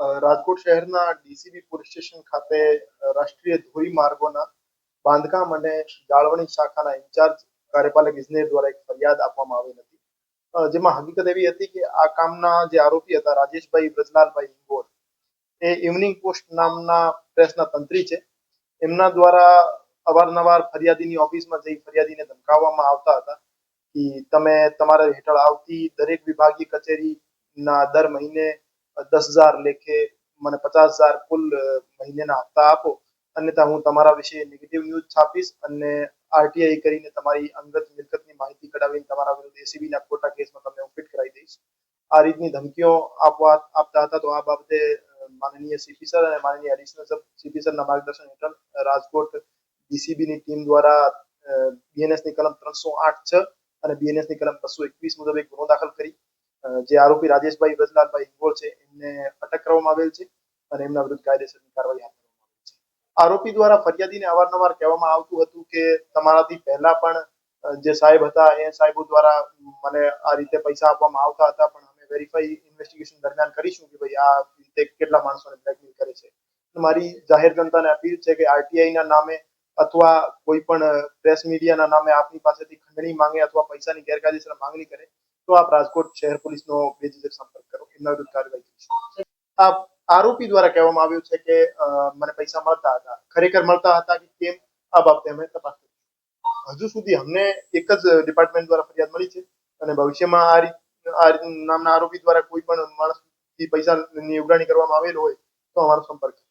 રાજકોટ શહેરના DCB police station ખાતે રાષ્ટ્રીય ધોરીમાર્ગોના બાંધકામ અને જાળવણી શાખાના ઇન્ચાર્જ કાર્યપાલક ઇજનેર દ્વારા એક ફરિયાદ આપવામાં આવી હતી. જેમાં હકીકત એવી હતી કે આ કામના જે આરોપી હતા, રાજેશભાઈ બ્રજલાલભાઈ હિંગોર, એ ઇવનિંગ પોસ્ટ નામના પ્રેસના તંત્રી છે. એમના દ્વારા અવારનવાર ફરિયાદીની ઓફિસમાં જઈ ફરિયાદીને ધમકાવવામાં આવતા હતા કે તમે તમારા હેઠળ આવતી દરેક વિભાગીય કચેરીના દર મહિને દસ હજાર લેખે મને પચાસ હજાર કુલ મહિનેના હપ્તા આપો. અન્યથા હું તમારા વિશે નેગેટિવ ન્યૂઝ છાપીશ અને આરટીઆઈ કરીને તમારી અંગત મિલકતની માહિતી કઢાવીને તમારા વિરુદ્ધ એસીબીના ખોટા કેસમાં તમને હું ફિટ કરાવી દઈશ. આ રીતની ધમકીઓ આપવા આપતા હતા તો આ બાબતે માનનીય સીપી સર અને માનનીય એડિશનલ સબ સીપી સરના માર્ગદર્શન હેઠળ રાજકોટ બીસીબીની ટીમ દ્વારા બીએનએસની કલમ ત્રણસો આઠ છ અને બીએનએસની કલમ બસો એકવીસ મુજબ એક ગુનો દાખલ કરી જે આરોપી રાજેશભાઈ બ્રજલાલભાઈ હિંગોળ છે, એમને અટક કરવામાં આવેલ છે અને એમના વિરુદ્ધ કાયદેસરની કાર્યવાહી હાથ ધરવામાં આવી છે. આરોપી દ્વારા ફરિયાદીને અવારનવાર કહેવામાં આવતું હતું કે તમારાથી પહેલા પણ જે સાહેબ હતા, એ સાહેબો દ્વારા મને આ રીતે પૈસા આપવામાં આવતા હતા, પણ અમે વેરીફાઈ ઇન્વેસ્ટિગેશન દરમિયાન કરીશું કે ભાઈ આ રીતે કેટલા માણસોને બ્લેકમેલ કરે છે. મારી જાહેર જનતાને અપીલ છે કે આરટીઆઈ ના નામે અથવા કોઈ પણ પ્રેસ મીડિયાના નામે આપની પાસેથી ખંડણી માંગે અથવા પૈસાની ગેરકાયદેસર માંગણી કરે તો આપ રાજકોટ શહેર પોલીસનો બેઝિક સંપર્ક કરો. એમના વિરુદ્ધ કાર્યવાહી કરીશું આ આરોપી દ્વારા કહેવામાં આવ્યું છે કે મને પૈસા મળતા હતા. ખરેખર મળતા હતા કે કેમ? આ બાબતે અમે તપાસ કરીશું. હજુ સુધી અમને એક જ ડિપાર્ટમેન્ટ દ્વારા ફરિયાદ મળી છે અને ભવિષ્યમાં આ રીત, આ નામના આરોપી દ્વારા કોઈ પણ માણસથી પૈસાની ઉઘરાણી કરવામાં આવેલ હોય તો અમારો સંપર્ક કરો.